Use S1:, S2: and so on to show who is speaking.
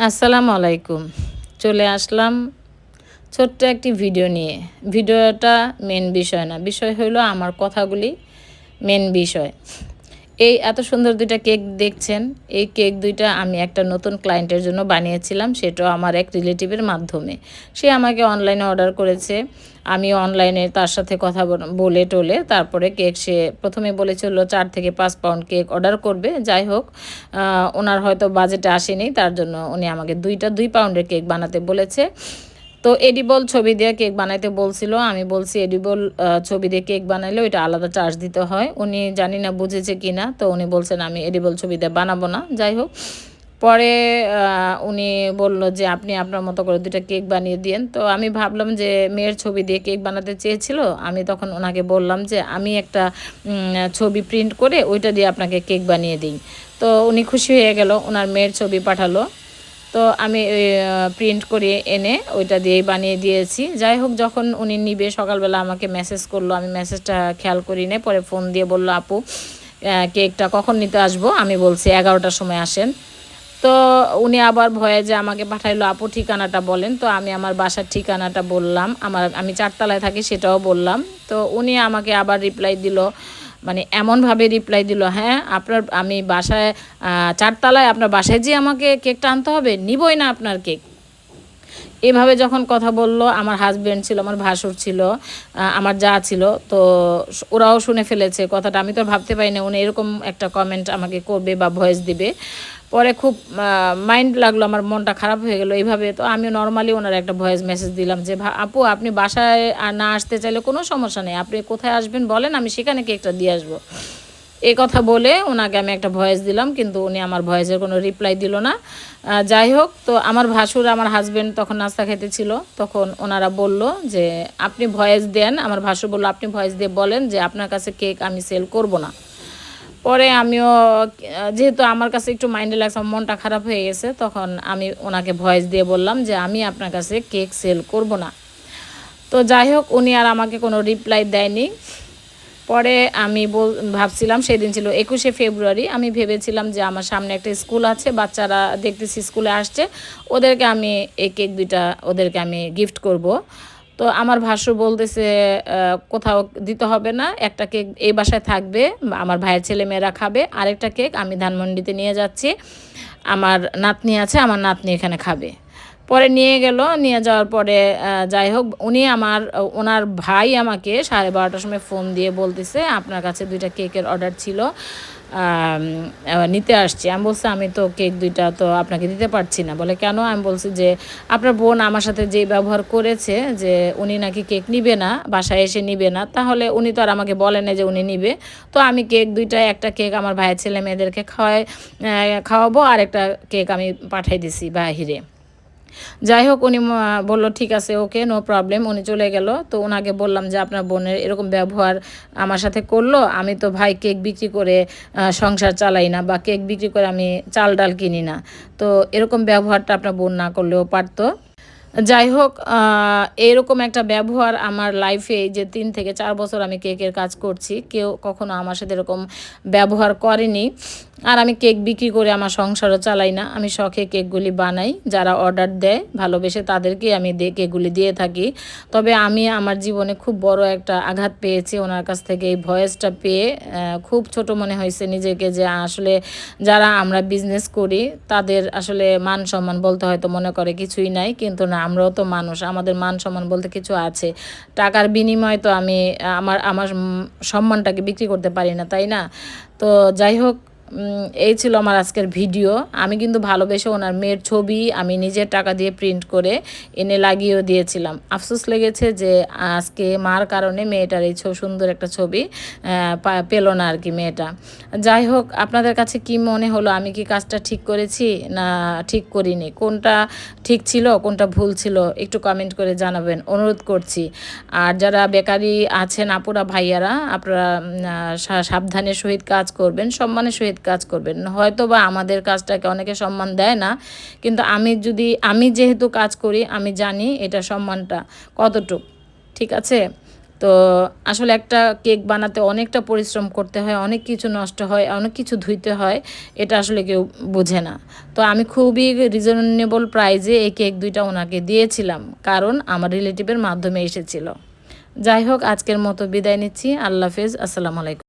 S1: আসসালামু আলাইকুম। চলে আসলাম ছোট্ট একটি ভিডিও নিয়ে। ভিডিওটা মেন বিষয় না, বিষয় হলো আমার কথাগুলি মেন বিষয়। এই এত সুন্দর দুইটা কেক দেখছেন, এই কেক দুইটা আমি একটা নতুন ক্লায়েন্টের জন্য বানিয়েছিলাম, সেটাও আমার এক রিলেটিভের মাধ্যমে। সে আমাকে অনলাইনে অর্ডার করেছে, আমি অনলাইনে তার সাথে কথা বলে টোলে, তারপরে কেক সে প্রথমে বলেছিল চার থেকে পাঁচ পাউন্ড কেক অর্ডার করবে, যাই হোক ওনার হয়তো বাজেটে আসেনি, তার জন্য উনি আমাকে দুইটা দুই পাউন্ডের কেক বানাতে বলেছে। তো এডিবল ছবি দিয়ে কেক বানাইতে বলছিল, আমি বলছি এডিবল ছবি দিয়ে কেক বানাইলে ওইটা আলাদা চার্জ দিতে হয়। উনি জানি না বুঝেছে কি না তো উনি বলছেন আমি এডিবল ছবি দিয়ে বানাবো না, যাই হোক। পরে উনি বলল যে আপনি আপনার মতো করে দুটা কেক বানিয়ে দিন তো আমি ভাবলাম যে মেয়ের ছবি দিয়ে কেক বানাতে চেয়েছিল, আমি তখন ওনাকে বললাম যে আমি একটা ছবি প্রিন্ট করে ওইটা দিয়ে আপনাকে কেক বানিয়ে দিই। তো উনি খুশি হয়ে গেল, ওনার মেয়ের ছবি পাঠালো। তো আমি প্রিন্ট করে এনে ওইটা দিয়েই বানিয়ে দিয়েছি। যাই হোক, যখন উনি নিবে, সকালবেলা আমাকে মেসেজ করল। আমি মেসেজটা খেয়াল করি নে পরে ফোন দিয়ে বলল, আপু কেকটা কখন নিতে আসব? আমি বলছি, এগারোটার সময় আসেন। তো উনি আবার ভয়ে যে আমাকে পাঠাইলো, আপু, ঠিকানাটা বলেন। তো আমি আমার বাসার ঠিকানাটা বললাম। আমার, আমি চারতলায় থাকি, সেটাও বললাম। তো উনি আমাকে আবার রিপ্লাই দিল মানে এমনভাবে রিপ্লাই দিল হ্যাঁ আপনার, আমি বাসায় চারতলায় আপনার বাসায় যেয়ে আমাকে কেকটা আনতে হবে, নিবই না আপনার কেক। এভাবে যখন কথা বলল, আমার হাজব্যান্ড ছিল, আমার ভাসুর ছিল আমার যা ছিল, তো ওরাও শুনে ফেলেছে, কথাটা আমি তো ভাবতে পারি না, উনি এরকম একটা কমেন্ট আমাকে করবে বা ভয়েস দিবে। পরে খুব মাইন্ড লাগল, আমার মনটা খারাপ হয়ে গেলো এইভাবে। তো আমি নর্মালি ওনার একটা ভয়েস মেসেজ দিলাম যে আপু, আপনি বাসায় না আসতে চাইলে কোনো সমস্যা নেই। আপনি কোথায় আসবেন বলেন, আমি সেখানে কেকটা দিয়ে আসব। এই কথা বলে ওনাকে আমি একটা ভয়েস দিলাম, কিন্তু উনি আমার ভয়েসের কোনো রিপ্লাই দিল না। যাই হোক, তো আমার ভাসুর, আমার হাজব্যান্ড তখন নাস্তা খেতে ছিল। তখন ওনারা বলল যে, আপনি ভয়েস দেন। আমার ভাসুর বলল, আপনি ভয়েস দিয়ে বলেন যে, আপনার কাছে কেক আমি সেল করব না। পরে আমিও যেহেতু আমার কাছে একটু মাইন্ডে লাগছে মনটা খারাপ হয়ে গেছে, তখন আমি ওনাকে ভয়েস দিয়ে বললাম যে, আমি আপনার কাছে কেক সেল করব না। তো যাই হোক, উনি আর আমাকে কোনো রিপ্লাই দেয়নি। পরে আমি বল, ভাবছিলাম সেদিন ছিল একুশে ফেব্রুয়ারি, আমি ভেবেছিলাম যে আমার সামনে একটা স্কুল আছে, বাচ্চারা দেখতেছি স্কুলে আসছে, ওদেরকে আমি এই কেক দুইটা, ওদেরকে আমি গিফট করব। তো আমার ভাষ্য বলতেছে কোথাও দিতে হবে না, একটা কেক এই বাসায় থাকবে, আমার ভাইয়ের ছেলে মেয়েরা খাবে, আরেকটা কেক আমি ধানমন্ডিতে নিয়ে যাচ্ছি, আমার নাতনি আছে, আমার নাতনি এখানে খাবে। পরে নিয়ে গেল, নিয়ে যাওয়ার পরে যাই হোক, উনি আমার, ওনার ভাই আমাকে সাড়ে বারোটার সময় ফোন দিয়ে বলতেছে, আপনার কাছে দুইটা কেকের অর্ডার ছিল নিতে আসছি। আমি বলছি, আমি তো কেক দুইটা তো আপনাকে দিতে পারছি না। বলে, কেন? আমি বলছি যে, আপনার বোন আমার সাথে যে ব্যবহার করেছে, যে উনি নাকি কেক নিবে না, বাসায় এসে নিবে না, তাহলে উনি তো আর আমাকে বলেন যে উনি নিবে। তো আমি কেক দুইটা, একটা কেক আমার ভাইয়ের ছেলে মেয়েদেরকে খাওয়াই খাওয়াবো, আর একটা কেক আমি পাঠাই দিছি বাহিরে। যাই হোক উনি বলল, ঠিক আছে, ওকে, নো প্রবলেম। উনি চলে গেল। তো ওনাকে বললাম যে, আপনার বোনের এরকম ব্যবহার আমার সাথে করল। আমি তো ভাই কেক বিক্রি করে সংসার চালাই না বা কেক বিক্রি করে আমি চাল ডাল কিনি না। তো এরকম ব্যবহারটা আপনার বোন না করলেও পারতো। যাই হোক এরকম একটা ব্যবহার আমার লাইফে যে তিন থেকে চার বছর আমি কেকের কাজ করছি, কেউ কখনো আমার সাথে এরকম ব্যবহার করেনি। আর আমি কেক বিক্রি করে আমার সংসারও চালাই না। আমি শখে কেকগুলি বানাই, যারা অর্ডার দেয়, ভালোবেসে তাদেরকে আমি কেকগুলি দিয়ে থাকি। তবে আমি আমার জীবনে খুব বড় একটা আঘাত পেয়েছি ওনার কাছ থেকে। এই ভয়েসটা পেয়ে খুব ছোট মনে হয়েছে নিজেকে যে আসলে যারা আমরা বিজনেস করি, তাদের আসলে মান সম্মান বলতে হয়তো মনে করে কিছুই নাই, কিন্তু না, আমরাও তো মানুষ। আমাদের মান সম্মান বলতে কিছু আছে। টাকার বিনিময়ে তো আমি আমার আমার সম্মানটাকে বিক্রি করতে পারি না, তাই না? তো যাই হোক এই ছিল আমার আজকের ভিডিও। আমি কিন্তু ভালোবেসে ওনার মেয়ের ছবি আমি নিজের টাকা দিয়ে প্রিন্ট করে এনে লাগিয়েও দিয়েছিলাম। আফসোস লেগেছে যে আজকে মার কারণে মেয়েটার এই সুন্দর একটা ছবি পেল না আর কি মেয়েটা। যাই হোক, আপনাদের কাছে কি মনে হলো? আমি কি কাজটা ঠিক করেছি না ঠিক করিনি? কোনটা ঠিক ছিল, কোনটা ভুল ছিল, একটু কমেন্ট করে জানাবেন। অনুরোধ করছি। আর যারা বেকারি আছেন আপুরা, ভাইয়ারা, আপনারা সাবধানের সহিত কাজ করবেন, সম্মানের সহিত কাজ করবেন। হয়তো বা আমাদের কাজটাকে অনেকে সম্মান দেয় না, কিন্তু আমি যদি, আমি যেহেতু কাজ করি, আমি জানি এটা সম্মানটা কতটুক, ঠিক আছে? তো আসলে একটা কেক বানাতে অনেকটা পরিশ্রম করতে হয়, অনেক কিছু নষ্ট হয়, অনেক কিছু ধুইতে হয়, এটা আসলে কেউ বোঝে না। তো আমি খুবই রিজনেবল প্রাইজে এই কেক দুইটা ওনাকে দিয়েছিলাম, কারণ আমার রিলেটিভের মাধ্যমে এসেছিল। যাই হোক, আজকের মতো বিদায় নিচ্ছি। আল্লাহ হাফেজ। আসসালামু আলাইকুম।